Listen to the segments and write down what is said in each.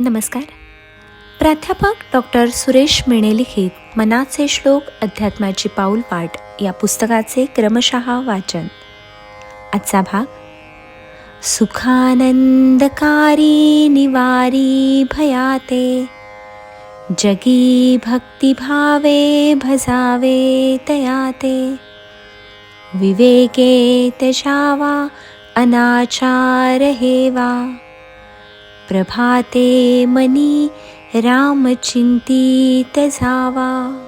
नमस्कार. प्राध्यापक डॉक्टर सुरेश मेणे लिखित मनाचे श्लोक अध्यात्माची पाऊल पाठ या पुस्तकाचे क्रमशः वाचन. आजचा भाग सुखानंदकारी निवारी भयाते जगी भक्तिभावे भजावे तयाते विवेके त्यजावा अनाचार हेवा. प्रभाते मनी रामचिंतित जावा.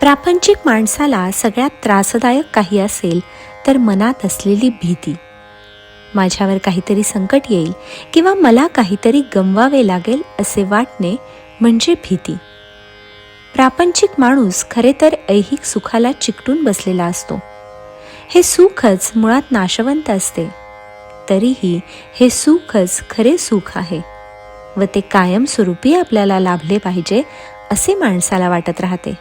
प्रापंचिक माणसाला सगळ्यात त्रासदायक काही असेल तर मनात असलेली भीती. माझ्यावर काहीतरी संकट येईल किंवा मला काहीतरी गमवावे लागेल असे वाटणे म्हणजे भीती. प्रापंचिक माणूस खरे तर ऐहिक सुखाला चिकटून बसलेला असतो. हे सुखच मुळात नाशवंत असते. तरीही हे सुखच खरे सुख आहे व ते कायमस्वरूपी आपल्याला लाभले पाहिजे असे माणसाला वाटत राहते.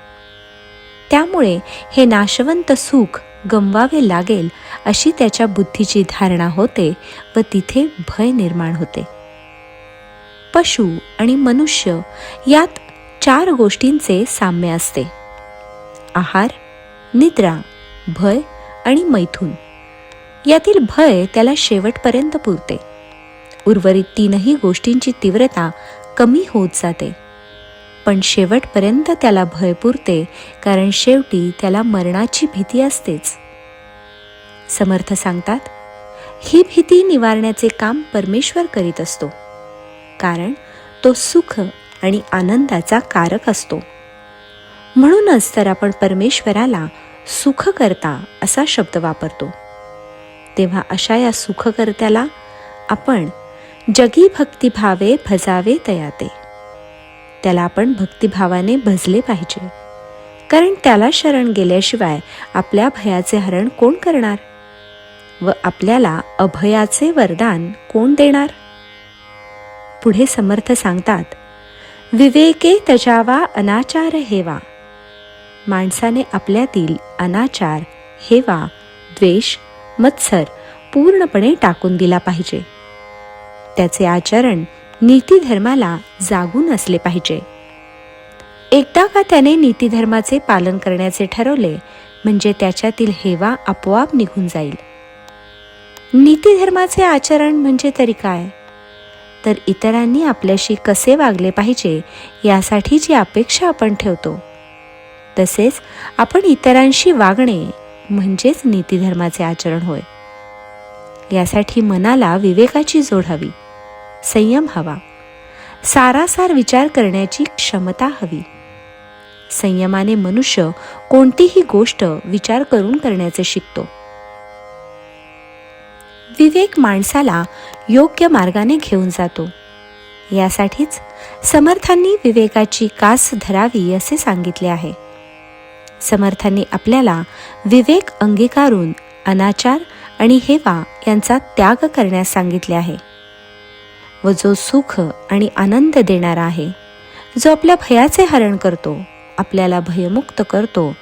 त्यामुळे हे नाशवंत सुख गमवावे लागेल अशी त्याच्या बुद्धीची धारणा होते व तिथे भय निर्माण होते. पशु आणि मनुष्य यात चार गोष्टींचे साम्य असते. आहार निद्रा भय आणि मैथून. यातील भय त्याला शेवटपर्यंत पुरते. उर्वरित तीनही गोष्टींची तीव्रता कमी होत जाते. पण शेवटपर्यंत त्याला भय पुरते कारण शेवटी त्याला मरणाची भीती असतेच. समर्थ सांगतात ही भीती निवारण्याचे काम परमेश्वर करीत असतो. कारण तो सुख आणि आनंदाचा कारक असतो. म्हणूनच तर आपण परमेश्वराला सुख करता असा शब्द वापरतो. तेव्हा अशा या सुखकर्त्याला आपण जगी भक्तिभावे भजावे तयाते. त्याला आपण भक्तिभावाने भजले पाहिजे. कारण त्याला शरण गेल्याशिवाय आपल्या भयाचे हरण कोण करणार? व आपल्याला अभयाचे वरदान कोण देणार? पुढे समर्थ सांगतात विवेके तजावा अनाचार हेवा. माणसाने आपल्यातील अनाचार हेवा द्वेष मत्सर पूर्णपणे टाकून दिला पाहिजे. त्याचे आचरण नीतिधर्माला जागून असले पाहिजे. एकदा का त्याने नीतिधर्माचे पालन करण्याचे ठरवले म्हणजे त्याच्यातील हेवा आपोआप निघून जाईल. नीतीधर्माचे आचरण म्हणजे तरी काय? तर इतरांनी आपल्याशी कसे वागले पाहिजे यासाठी जी अपेक्षा आपण ठेवतो. तसेच आपण इतरांशी वागणे म्हणजेच नीतिधर्माचे आचरण होय. यासाठी मनाला विवेकाची जोड हवी. संयम हवा. सारासार विचार करण्याची क्षमता हवी. संयमाने मनुष्य कोणतीही गोष्ट विचार करून करण्याचे शिकतो. विवेक माणसाला योग्य मार्गाने घेऊन जातो. यासाठीच समर्थांनी विवेकाची कास धरावी असे सांगितले आहे. समर्थांनी आपल्याला विवेक अंगीकारून अनाचार आणि हेवा यांचा त्याग करण्यास सांगितले आहे. व जो सुख आणि आनंद देणारा आहे जो आपल्या भयाचे हरण करतो आपल्याला भयमुक्त करतो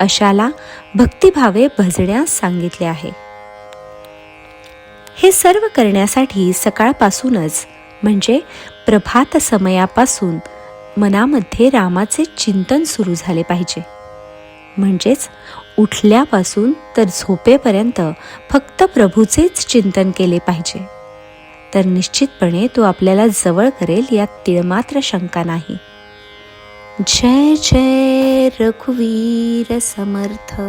अशाला भक्तिभावे भजण्यास सांगितले आहे. हे सर्व करण्यासाठी सकाळपासूनच म्हणजे प्रभात समयापासून मनामध्ये रामाचे चिंतन सुरू झाले पाहिजे. म्हणजेच उठल्यापासून तर झोपेपर्यंत फक्त प्रभूचेच चिंतन केले पाहिजे. तर निश्चितपणे तो आपल्याला जवळ करेल यात तिळमात्र शंका नाही. जय जय रघुवीर समर्थ.